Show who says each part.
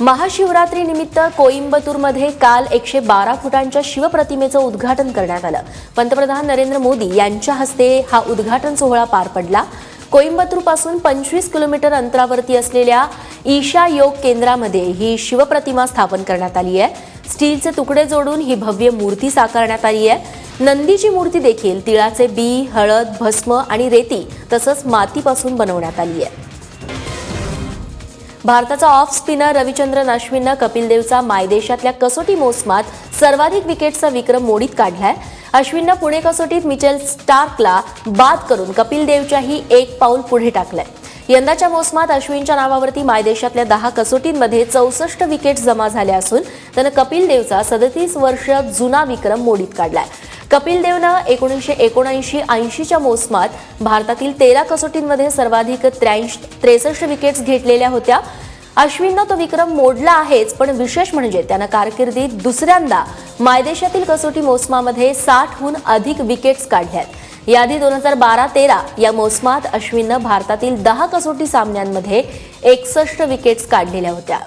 Speaker 1: महाशिवरात्रीनिमित्त कोइंबतूरमध्ये काल एकशे बारा फुटांच्या शिवप्रतिमेचं उद्घाटन करण्यात आलं. पंतप्रधान नरेंद्र मोदी यांच्या हस्ते हा उद्घाटन सोहळा पार पडला. कोइंबतूरपासून पंचवीस किलोमीटर अंतरावरती असलेल्या ईशा योग केंद्रामध्ये ही शिवप्रतिमा स्थापन करण्यात आली आहे. स्टीलचे तुकडे जोडून ही भव्य मूर्ती साकारण्यात आली आहे. नंदीची मूर्ती देखील तिळाचे बी हळद भस्म आणि रेती तसंच मातीपासून बनवण्यात आली आहे. भारताचा ऑफ स्पिनर रविचंद्रन अश्विननं कपिल देवचा मायदेशातल्या कसोटी मोसमात सर्वाधिक विकेटचा विक्रम मोडीत काढलाय. अश्विननं पुणे कसोटीत मिचेल स्टार्कला बाद करून कपिल देवच्याही एक पाऊल पुढे टाकलंय. यंदाच्या मोसमात अश्विनच्या नावावरती मायदेशातल्या दहा कसोटींमध्ये चौसष्ट विकेट जमा झाल्या असून त्यानं कपिल देवचा सदतीस वर्ष जुना विक्रम मोडीत काढलाय. कपिल देवनं एकोणीसशे एकोणऐंशी ऐंशीच्या मोसमात भारतातील तेरा कसोटींमध्ये सर्वाधिक त्र्याऐंशी त्रेसष्ट विकेट्स घेतलेल्या होत्या. अश्विननं तो विक्रम मोडला आहेच पण विशेष म्हणजे त्यानं कारकिर्दीत दुसऱ्यांदा मायदेशातील कसोटी मोसमामध्ये साठहून अधिक विकेट्स काढल्यात. याआधी दोन हजार बारा तेरा या मोसमात अश्विननं भारतातील दहा कसोटी सामन्यांमध्ये एकसष्ट विकेट्स काढलेल्या होत्या.